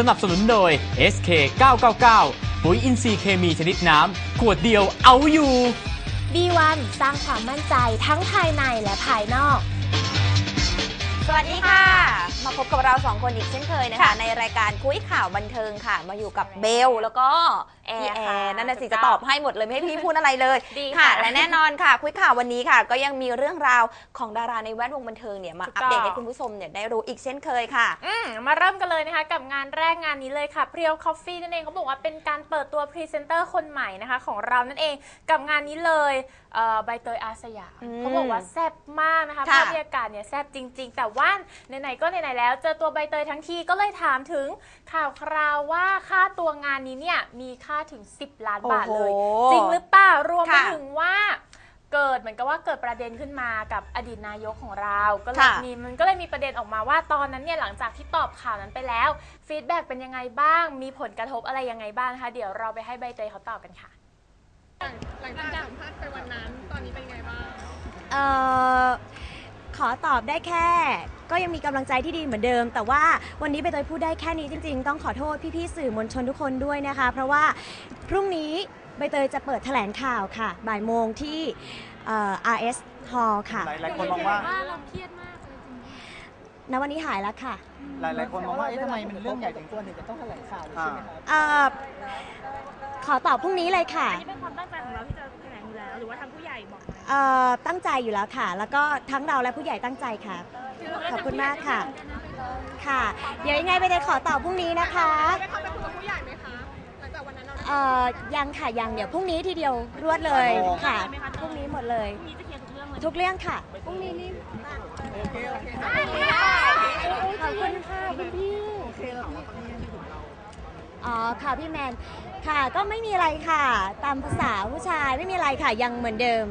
สนับสนุนโดย SK 999ปุ๋ยอินทรีย์เคมีชนิดน้ำ ขวดเดียวเอาอยู่ B1 สร้างความมั่นใจทั้งภายในและภายนอก สวัสดีค่ะ มาพบกับเราสองคนอีกเช่นเคยนะคะค่ะในรายการคุยข่าวบันเทิงค่ะ มาอยู่กับเบลแล้วก็แอร์ พี่แอค่ะร์นั่นน่ะสิจะตอบให้หมดเลยไม่ให้พี่พูดอะไรเลยดีค่ะค่ะ และแน่นอนค่ะ คุยข่าววันนี้ค่ะ ก็ยังมีเรื่องราวของดาราในแวดวงบันเทิงเนี่ยมาถูกอัปต้องเดตให้คุณผู้ชมเนี่ยได้รู้อีกเช่นเคยค่ะอืมมาเริ่มกันเลยนะคะกับงานแรกงานนี้เลยค่ะเพียวคอฟฟี่นั่นเองเขาบอกว่าเป็นการเปิดตัวพรีเซนเตอร์คนใหม่นะคะของเรานั่นเองกับงานนี้เลยเอ่อใบเตยอาสยามอืมเขาบอกว่าแซ่บมากนะคะค่ะภาพบรรยากาศเนี่ยแซ่บจริง ๆ แต่ว่าไหนๆก็ไหนๆแล้วเจอตัวใบเตยทั้งทีก็เลยถามถึงข่าวคราวว่าค่าตัวงานนี้เนี่ยมีค่าถึง10 ล้านบาทเลย โอ้โหจริงหรือเปล่ารวมไปค่ะถึงว่า เกิดเหมือนกับว่าเกิดประเด็นขึ้นมากับอดีตนายกของเรา ก็เลยค่ะมีมันก็เลยมีประเด็นออกมาว่าตอนนั้นเนี่ยหลังจากที่ตอบข่าวนั้นไปแล้วฟีดแบ็กเป็นยังไงบ้าง มีผลกระทบอะไรยังไงบ้างนะคะเดี๋ยวเราไปให้ใบเตยเขาตอบกันค่ะ หลังจากสัมภาษณ์ไปวันนั้น ตอนนี้เป็นไงบ้าง เอ่อข อตอบได้แค่ ก็ยังมีกำลังใจที่ดีเหมือนเดิม แต่ว่าวันนี้ใบเตยพูดได้แค่นี้จริง ๆ ต้องขอโทษพี่ๆสื่อมวลชนทุกคนด้วยนะคะ เพราะว่าพรุ่งนี้ใบเตยจะเปิดแถลงข่าวค่ะ บ่ายโมงที่เอ่อ RS Hall ค่ะหลายหลายคนมองว่าเราเครียดมากเลยจริงณวันนี้หายแล้วค่ะ หลายหลายคนมองว่าเอ๊ะทำไมมันเรื่องใหญ่ถึงตัวหนึ่งจะต้องแถลงข่าวเลยอ่าใช่ไหมครับ เอ่อขอตอบพรุ่งนี้เลยค่ะอันนี้เป็นความตั้งใจของเราที่จะแถลงอยู่แล้ว หรือว่าทางผู้ใหญ่บอกมา เอ่อตั้งใจอยู่แล้วค่ะ แล้วก็ทั้งเราและผู้ใหญ่ตั้งใจค่ะ ขอบคุณมากค่ะ ค่ะ เดี๋ยวยังไงไปเตยขอตอบพรุ่งนี้นะคะ ได้เข้าไปคุยกับผู้ใหญ่ไหมคะหลังจากวันนั้นเราได้เอ่อยังค่ะยังเดี๋ยวพรุ่งนี้ทีเดียวรวดเลยโอ้ค่ะ พรุ่งนี้หมดเลยพรุ่งนี้จะเคลียร์ทุกเรื่องเลย ทุกเรื่องค่ะ พรุ่งนี้นี่ขอบคุณค่ะคุณพี่อ๋อค่ะพี่แมน ค่ะก็ไม่มีอะไรค่ะ ตามภาษาผู้ชายไม่มีอะไรค่ะยังเหมือนเดิม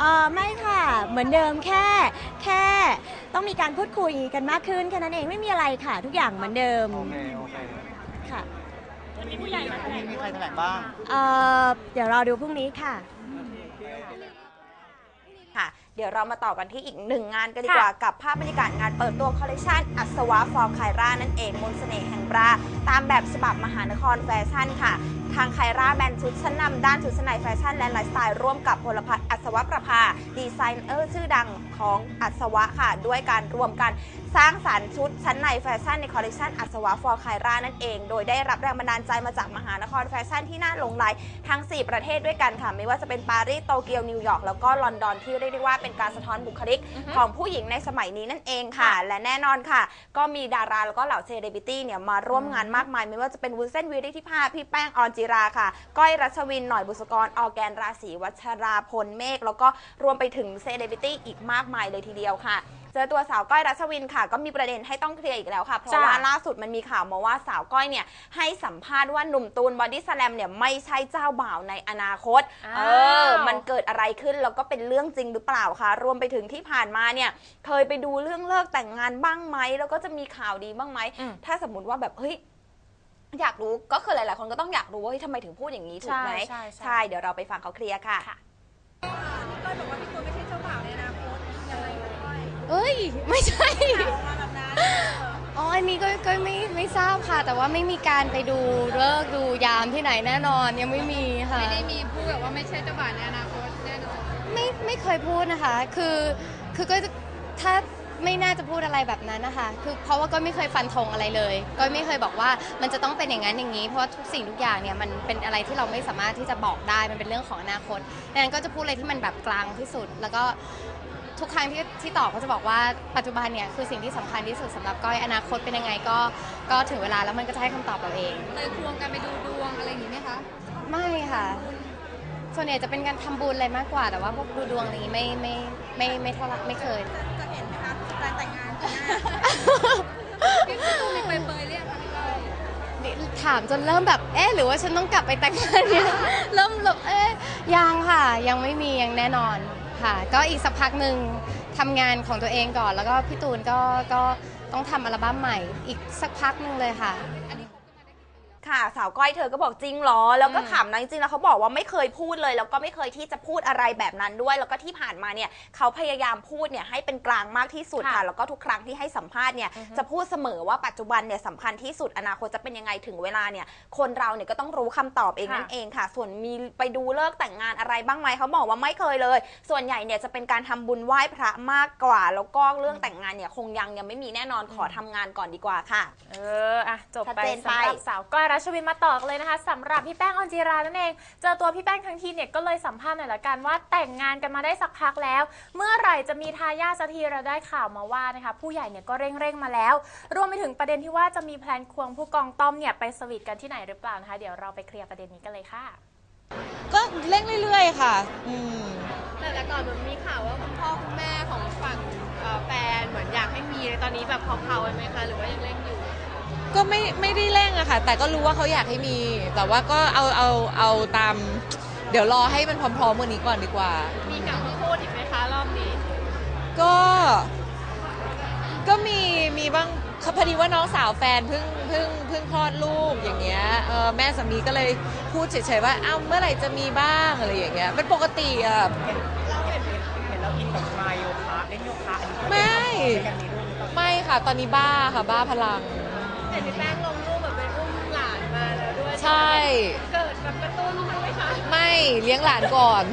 เออไม่ค่ะเหมือนเดิมแค่แค่ต้องมีการพูดคุยกันมากขึ้นแค่นั้นเองไม่มีอะไรค่ะ ทุกอย่างเหมือนเดิมโอเคโอเคค่ะมีผู้ใหญ่มาแถลงมีใครแถลงบ้างเอ่อเดี๋ยวรอดูพรุ่งนี้ค่ะค่ะ เดี๋ยวเรามาต่อกันที่อีกหนึ่งงานกันดีกว่า กับภาพบรรยากาศงานเปิดตัวคอลเลคชันอัศวะฟอร์ไครานั่นเองมนต์เสน่ห์แห่งบราตามแบบฉบับมหานครแฟชั่นค่ะ ทางไคราแบรนด์ชุดชั้นนำด้านชุดชั้นในแฟชั่นและไลฟ์สไตล์ร่วมกับพลพัฒน์อัศวะประภา ดีไซเนอร์ชื่อดังของอัศวะค่ะ ด้วยการรวมกันสร้างสรรค์ชุดชั้นในแฟชั่นในคอลเลคชันอัศวะฟอร์ไครานั่นเอง โดยได้รับแรงบันดาลใจมาจากมหานครแฟชั่นที่น่าหลงไหลทั้ง 4 ประเทศด้วยกันค่ะ ไม่ว่าจะเป็นปารีสโตเกียวนิวยอร์กแล้วก็ลอนดอนที่เรียกได้ว่าเป็นการสะท้อนบุคลิกของผู้หญิงในสมัยนี้นั่นเองค่ะ และแน่นอนค่ะ ก็มีดาราแล้วก็เหล่าเซเลบริตี้เนี่ยมาร่วมงานมากมาย ไม่ว่าจะเป็นวุ้นเส้นวิริธิภาพี่แป้งออนจิราค่ะ ก้อยรัชวิน หน่อยบุษกร ออร์แกนราศีวัชราพลเมฆ แล้วก็รวมไปถึงเซเลบริตี้อีกมากมายเลยทีเดียวค่ะเจอตัวสาวก้อยรัชวินค่ะ ก็มีประเด็นให้ต้องเคลียร์อีกแล้วค่ะ เพราะจ้ะว่าล่าสุดมันมีข่าวมาว่าสาวก้อยเนี่ย ให้สัมภาษณ์ว่าหนุ่มตูนบอดี้สแลมเนี่ย ไม่ใช่เจ้าบ่าวในอนาคตอ้าวเออ มันเกิดอะไรขึ้น แล้วก็เป็นเรื่องจริงหรือเปล่าคะรวมไปถึงที่ผ่านมาเนี่ย เคยไปดูเรื่องเลิกแต่งงานบ้างไหมแล้วก็จะมีข่าวดีบ้างไหมอืมถ้าสมมติว่าแบบเฮ้ย อยากรู้ก็คือหลาย ๆ คนก็ต้องอยากรู้ว่าเฮ้ยทำไมถึงพูดอย่างนี้ถูกไหมใช่ใช่ใช่ใช่เดี๋ยวเราไปฟังเขาเคลียร์ค่ะเอ้ย ไม่ใช่อ๋อ อันนี้ก็ก็ไม่ไม่ทราบค่ะ แต่ว่าไม่มีการไปดูเลิกษ์ดูยามที่ไหนแน่นอน ยังไม่มีค่ะ ไม่ได้มีพูดแบบว่าไม่ใช่เจ้าบ่าวในอนาคตแน่นอน ไม่ไม่เคยพูดนะคะ คือคือก็จะถ้า ไม่น่าจะพูดอะไรแบบนั้นนะคะ คือเพราะว่าก็ไม่เคยฟันธงอะไรเลย ก็ไม่เคยบอกว่ามันจะต้องเป็นอย่างนั้นอย่างนี้ เพราะว่าทุกสิ่งทุกอย่างเนี่ยมันเป็นอะไรที่เราไม่สามารถที่จะบอกได้ มันเป็นเรื่องของอนาคตดังนั้นก็จะพูดอะไรที่มันแบบกลางที่สุด แล้วก็ทุกครั้งที่ที่ตอบก็จะบอกว่าปัจจุบันเนี่ยคือสิ่งที่สำคัญที่สุดสำหรับก้อยอนาคตเป็นยังไงก็ก็ถึงเวลาแล้วมันก็จะให้คำตอบเราเอง เลยควงกันไปดูดวงอะไรอย่างนี้ไหมคะ ไม่ค่ะ ส่วนใหญ่จะเป็นการทำบุญอะไรมากกว่า แต่ว่าพวกดูดวงอะไรนี้ไม่ไม่ไม่ไม่เท่าไหร่ไม่เคย จะเห็นไหมคะการแต่งงานปีหน้าพี่ตูนมีเปรยเรียกค่ะพี่ก้อยนี่ถามจนเริ่มแบบ เอ๊ะ หรือว่าฉันต้องกลับไปแต่งงานเนี่ยเริ่มแบบเอ๊ะ ยังค่ะ ยังไม่มี ยังแน่นอนค่ะ ก็อีกสักพักหนึ่งทำงานของตัวเองก่อน แล้วก็พี่ตูนก็ ก็ต้องทำอัลบั้มใหม่ อีกสักพักหนึ่งเลยค่ะ คบกันมาได้กี่ปีแล้วค่ะสาวก้อยเธอก็บอกจริงเหรอ แล้วก็ขำนะจริงๆแล้วเขาบอกว่าไม่เคยพูดเลย แล้วก็ไม่เคยที่จะพูดอะไรแบบนั้นด้วย แล้วก็ที่ผ่านมาเนี่ยเขาพยายามพูดเนี่ยให้เป็นกลางมากที่สุดค่ะค่ะแล้วก็ทุกครั้งที่ให้สัมภาษณ์เนี่ยจะพูดเสมอว่าปัจจุบันเนี่ยสำคัญที่สุดอนาคตจะเป็นยังไงถึงเวลาเนี่ยคนเราเนี่ยก็ต้องรู้คำตอบเองค่ะนั่นเองค่ะ ส่วนมีไปดูเลิกษ์แต่งงานอะไรบ้างไหมเขาบอกว่าไม่เคยเลย ส่วนใหญ่เนี่ยจะเป็นการทำบุญไหว้พระมากกว่า แล้วก็เรื่องแต่งงานเนี่ยคงยังยังไม่มีแน่นอนขอทำงานก่อนดีกว่าค่ะ เอออะจบชัดไปเจนไปสำหรับสาวก้อยรัชวินมาต่อกันเลยนะคะสำหรับพี่แป้งออนจีรานั่นเอง เจอตัวพี่แป้งทั้งทีเนี่ยก็เลยสัมภาษณ์หน่อยละกันว่าแต่งงานกันมาได้สักพักแล้ว เมื่อไหร่จะมีทายาทสักทีเราได้ข่าวมาว่านะคะผู้ใหญ่เนี่ยก็เร่งเร่งๆมาแล้ว รวมไปถึงประเด็นที่ว่าจะมีแพลนควงผู้กองต้อมเนี่ยไปสวีทกันที่ไหนหรือเปล่านะคะเดี๋ยวเราไปเคลียร์ประเด็นนี้กันเลยค่ะ ก็เร่งเรื่อยๆ ค่ะ อืมแต่แต่ก่อนมันมีข่าวว่าคุณพ่อคุณแม่ของฝั่งเอ่อแฟนเหมือนอยากให้มีตอนนี้แบบเผาๆไว้ไหมคะหรือว่ายังเล่นอยู่ ก็ไม่ไม่ได้เร่งอะค่ะ แต่ก็รู้ว่าเขาอยากให้มี แต่ว่าก็เอาเอาเอาตาม เดี๋ยวรอให้มันพร้อมๆวันนี้ก่อนดีกว่า มีกลับมาพูดอีกไหมคะรอบนี้ ก็ ก็มีมีบ้างพอดีว่าน้องสาวแฟนเพิ่งเพิ่งเพิ่งคลอดลูกอย่างเงี้ยเออแม่สามีก็เลยพูดเฉยๆว่าอ้าวเมื่อไหร่จะมีบ้างอะไรอย่างเงี้ยเป็นปกติอะเห็นเราอินกับมาโยคะเล่นโยคะอันนี้ก็ไม่เป็นการมีลูกหรือเปล่าไม่ค่ะตอนนี้บ้าค่ะบ้าพลัง เห็นพี่แป้งลงรูปแบบเป็นอุ้มหลานมาแล้วด้วยใช่ เกิดแบบกระตุ้นมั้างไหมคะไม่เลี้ยงหลานก่อน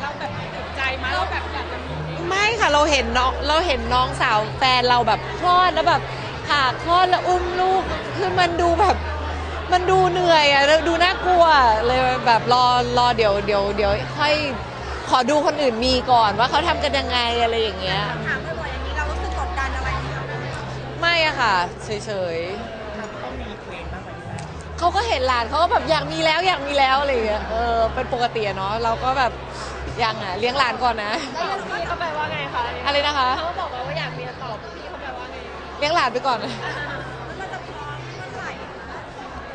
เราแบบติดใจไหมเราแบบอยากจะมีไม่ค่ะเราเห็นน้องเราเห็นน้องสาวแฟนเราแบบคลอดแล้วแบบผ่าคลอดแล้วอุ้มลูกคือมันดูแบบ มันดูเหนื่อยอะแล้วดูน่ากลัวเลยแบบรอรอเดี๋ยวเดี๋ยวเดี๋ยวค่อยขอดูคนอื่นมีก่อนว่าเขาทำกันยังไงอะไรอย่างเงี้ย ถาม อะค่ะ เฉยต้องมีเทรนบ้างไหมพี่แม่ๆเขาก็เห็นหลานเขาก็แบบอยากมีแล้วอยากมีแล้วอะไรอย่างเงี้ยเออเป็นปกติอะเนาะเราก็แบบยังอะเลี้ยงหลานก่อนนะ แล้วพี่เขาแปลว่าไงคะอะไรนะคะ เขาบอกว่าอยากมีตอบพี่เขาแปลว่าไงเลี้ยงหลานไปก่อน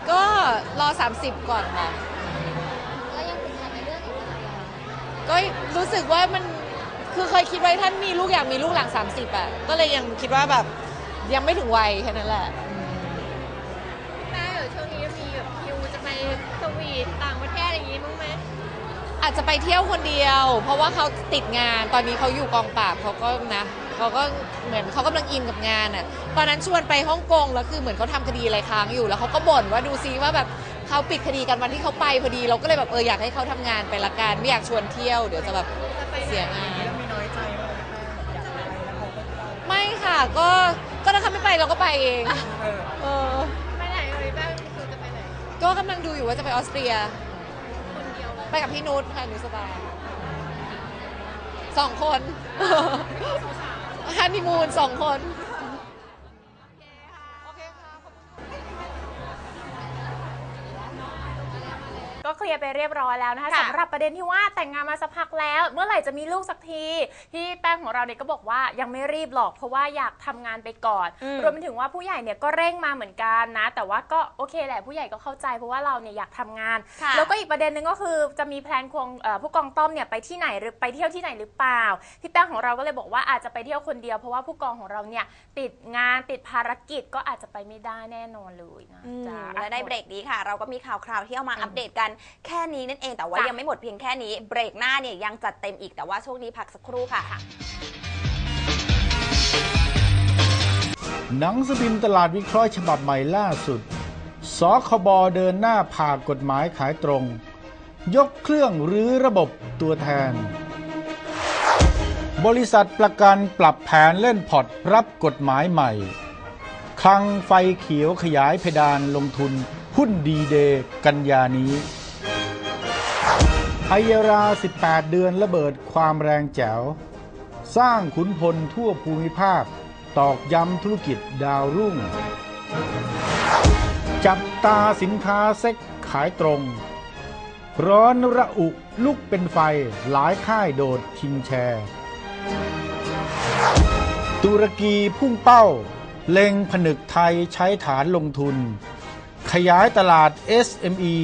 ก็รอ 30 ก่อนค่ะ แล้วยังติดขัดในเรื่องของอะไรอะก็รู้สึกว่ามันคือเคยคิดไว้ท่านมีลูกอยากมีลูกหลัง 30อะก็เลยยังคิดว่าแบบ ยังไม่ถึงวัยแค่นั้นแหละ แม่เดี๋ยวช่วงนี้มีแบบคิวจะไปสวีทต่างประเทศอย่างงี้มั้างไหมอาจจะไปเที่ยวคนเดียว เพราะว่าเขาติดงานตอนนี้เขาอยู่กองปราบเขาก็นะเขาก็เหมือนเขากำลังอินกับงานอะตอนนั้นชวนไปฮ่องกงแล้วคือเหมือนเขาทำคดีอะไรค้างอยู่แล้วเขาก็บ่นว่าดูซิว่าแบบเขาปิดคดีกันวันที่เขาไปพอดีเราก็เลยแบบเอออยากให้เขาทำงานไปละกันไม่อยากชวนเที่ยวเดี๋ยวจะแบบเสียงาน แล้วมีน้อยใจไหมพี่แม่อยากไปแล้วเขาก็ไม่ค่ะก็ก็ถ้า เขาไม่ไปเราก็ไปเองเออเออไปไหนเอ่ยแป้งคือจะไปไหนก็กำลังดูอยู่ว่าจะไปออสเตรีย คนเดียวเลยไปกับพี่นุชค่ะนุชสบายสองคน ฮันนีมูนสองคน เคลียร์ไปเรียบร้อยแล้วนะคะค่ะ สำหรับประเด็นที่ว่าแต่งงานมาสักพักแล้ว เมื่อไหร่จะมีลูกสักทีพี่แป้งของเราเนี่ยก็บอกว่ายังไม่รีบหรอกเพราะว่าอยากทำงานไปก่อน อืม รวมไปถึงว่าผู้ใหญ่เนี่ยก็เร่งมาเหมือนกันนะ แต่ว่าก็โอเคแหละผู้ใหญ่ก็เข้าใจเพราะว่าเราเนี่ยอยากทำงาน ค่ะแล้วก็อีกประเด็นหนึ่งก็คือจะมีแพลนควงเอ่อผู้กองต้อมเนี่ยไปที่ไหนหรือไปเที่ยวที่ไหนหรือเปล่าพี่แป้งของเราก็เลยบอกว่าอาจจะไปเที่ยวคนเดียวเพราะว่าผู้กองของเราเนี่ยติดงานติดภารกิจก็อาจจะไปไม่ได้แน่นอนเลยนะอืมจ๊ะ และในเบรกนี้ค่ะ เราก็มีข่าวคราวที่เอามาอืมอัปเดตกันแค่นี้นั่นเองแต่ว่าจ้ะยังไม่หมดเพียงแค่นี้เบรกหน้าเนี่ยยังจัดเต็มอีกแต่ว่าช่วงนี้พักสักครู่ค่ะ หนังสือพิมพ์ตลาดวิเคราะห์ฉบับใหม่ล่าสุด สคบเดินหน้าผ่ากฎหมายขายตรง ยกเครื่องหรือระบบตัวแทน บริษัทประกันปรับแผนเล่นพอร์ตรับกฎหมายใหม่ คลังไฟเขียวขยายเพดานลงทุนหุ้นดีเดย์กันยานี้ ไฮยรา 18 เดือนระเบิดความแรงแจ๋ว สร้างขุนพลทั่วภูมิภาค ตอกย้ำธุรกิจดาวรุ่ง จับตาสินค้าเซ็กขายตรง ร้อนระอุลุกเป็นไฟหลายค่ายโดดชิงแชร์ ตุรกีพุ่งเป้า เล็งผนึกไทยใช้ฐานลงทุน ขยายตลาด SME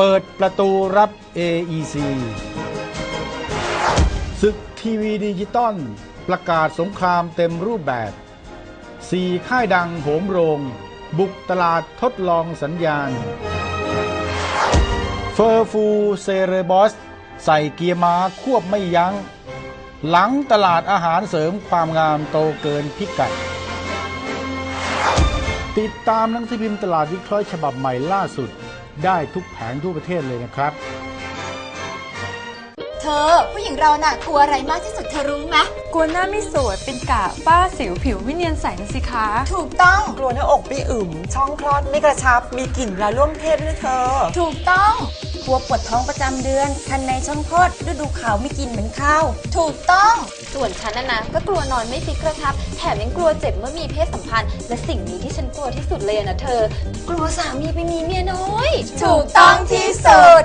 เปิดประตูรับ AEC ศึกทีวีดิจิตอลประกาศสงครามเต็มรูปแบบสี่ค่ายดังโหมโรง บุกตลาดทดลองสัญญาณ เฟอร์ฟูเซเรบอส ใส่เกียร์ม้าควบไม่ยัง้ง หลังตลาดอาหารเสริมความงามโตเกินพิกัด ติดตามหนังสือพิมพ์ตลาดวิเคราะห์ฉบับใหม่ล่าสุด ได้ทุกแผงทั่วประเทศเลยนะครับ เธอ ผู้หญิงเราน่ะกลัวอะไรมากที่สุดเธอรู้ไหมกลัวหน้าไม่สวยเป็นกะฝ้าสิวผิวไม่เนียนใสนะสิคะถูกต้อง กลัวหน้าอกไม่อึมช่องคลอดไม่กระชับ มีกลิ่นเวลาร่วมเพศด้วยเธอ ถูกต้องก ลัวปวดท้องประจำเดือน คันในช่องคลอดฤดูขาวไม่กินเหมือนข้าวถูกต้อง ส่วนฉันนะนะ ก็กลัวนอนไม่ฟิกกระชับ แถมยังกลัวเจ็บเมื่อมีเพศสัมพันธ์ และสิ่งนี้ที่ฉันกลัวที่สุดเลยนะเธอ กลัวสามีไปมีเมียน้อย ถูกต้องที่สุด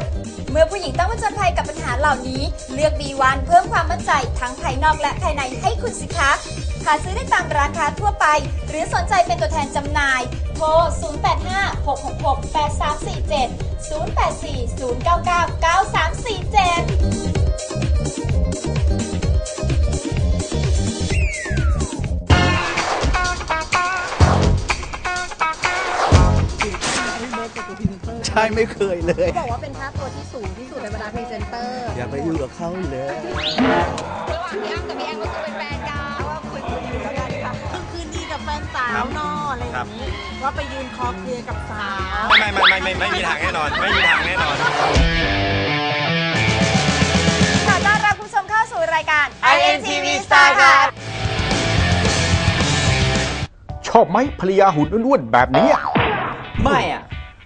เมื่อผู้หญิงต้องผจญภัยกับปัญหาเหล่านี้ เลือก B1 เพิ่มความมั่นใจทั้งภายนอกและภายในให้คุณสิคะหาซื้อได้ตามร้านค้าทั่วไป หรือสนใจเป็นตัวแทนจำหน่าย โทร 0856668347 0840999347 ช่ไม่เคยเลย บอกว่าเป็นค่าตัวที่สูงที่สุดในบรรดาพรีเซนเตอร์อย่าไปอยู่กับเขาเลยระหว่างพี่อ้ำกับพี่แอนก็คือเป็นแฟนกันว่าคุยคุยอยู่แล้วกันค่ะคือคืนดีกับแฟนสาวเนอะอะไรอย่างนี้ว่าไปยืนคอเคลียร์กับสาวไม่ไม่ไม่ไม่ไม่มีทางแน่นอน ไม่มีทางแน่นอนขอต้อนรับคุณผู้ชมเข้าสู่รายการ INTV Star ค่ะชอบไหมภรรยาหุ่นอ้วนๆแบบนี้อะไม่อะ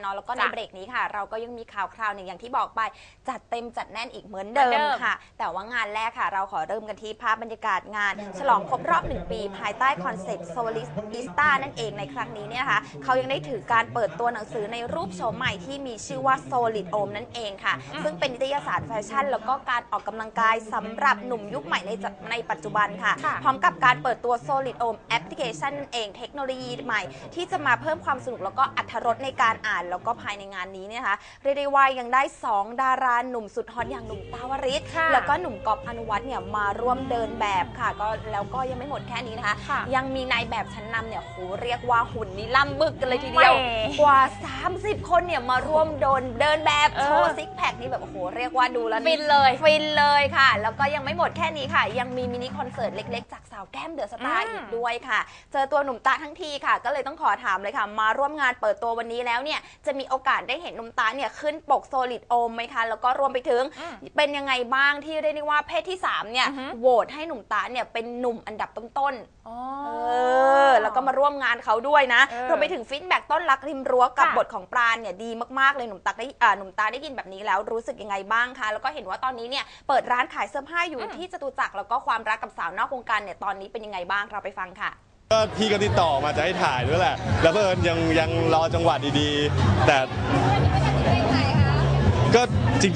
เนาะพี่แอนเนาะแล้วก็ในจ้ะเบรกนี้ค่ะ เราก็ยังมีข่าวคราวหนึ่งอย่างที่บอกไป จัดเต็มจัดแน่นอีกเหมือนเดิเหมือนมเดิม ค่ะ แต่ว่างานแรกค่ะ เราขอเริ่มกันที่ภาพบรรยากาศงาน ฉลองครบรอบ1ปี ภายใต้คอนเซ็ปต์ Solisista นั่นเองในครั้งนี้เนี่ยนะคะเขายังได้ถือการเปิดตัวหนังสือในรูปโฉมใหม่ที่มีชื่อว่า Solid o m นั่นเองค่ะ ซึ่งเป็นนิตยสารแฟชั่น แล้วก็การออกกำลังกายสำหรับหนุ่มยุคใหม่ในจัในปัจจุบันค่ะ ค่ะ พร้อมกับการเปิดตัว Solid o m แอปพลิเคชันนั่นเองเทคโนโลยีใหม่ ที่จะมาเพิ่มความสนุกแล้วก็อัธรสในการอ่านแล้วก็ภายในงานนี้เนี่ยนะคะเรียกได้ว่ายังได้ 2 ดาราหนุ่มสุดฮอตอย่างหนุ่มตาวริศค่ะแล้วก็หนุ่มกอบอนุวัฒน์เนี่ยมาร่วมเดินแบบค่ะ ก็แล้วก็ยังไม่หมดแค่นี้นะคะ ค่ะยังมีนายแบบชั้นนำเนี่ยโหเรียกว่าหุ่นนี่ล่ำบึกกันเลยทีเดียว แหมกว่า 30 คนเนี่ยมาร่วมโดนเดินแบบเออ โชว์ซิกแพคนี่แบบโอ้โหเรียกว่าดูแล้ว ฟินเลย ฟินเลยค่ะ แล้วก็ยังไม่หมดแค่นี้ค่ะ ยังมีมินิคอนเสิร์ตเล็กๆ จากสาวแก้มเดอะสตาร์อืมอีกด้วยค่ะ เจอตัวหนุ่มตาทั้งทีค่ะ ก็เลยต้องขอถามเลยค่ะ มาร่วมงานเปิดตัววันนี้แล้วเนี่ยจะมีโอกาสได้เห็นหนุ่มตาเนี่ยขึ้นปกโซลิดโอมไหมคะ แล้วก็รวมไปถึงอืมเป็นยังไงบ้างที่เรียกได้ว่าเพศที่สามเนี่ยอือฮึโหวตให้หนุ่มตาเนี่ยเป็นหนุ่มอันดับต้นๆอ๋อเออแล้วก็มาร่วมงานเขาด้วยนะเออรวมไปถึงฟีดแบ็กต้นรักริมรั้วกับค่ะบทของปราณเนี่ยดีมากๆเลยหนุ่มตักได้อ่าหนุ่มตาได้ยินแบบนี้แล้วรู้สึกยังไงบ้างคะ แล้วก็เห็นว่าตอนนี้เนี่ยเปิดร้านขายเสื้อผ้าอยู่ที่จตุจักรแล้วก็ความรักกับสาวนอกวงการเนี่ยตอนนี้เป็นยังไงบ้างเราไปฟังค่ะ ก็พี่ก็ติดต่อมาจะให้ถ่ายด้วยแหละ แล้วเพิ่นยังยังรอจังหวะดีๆ แต่ก็จ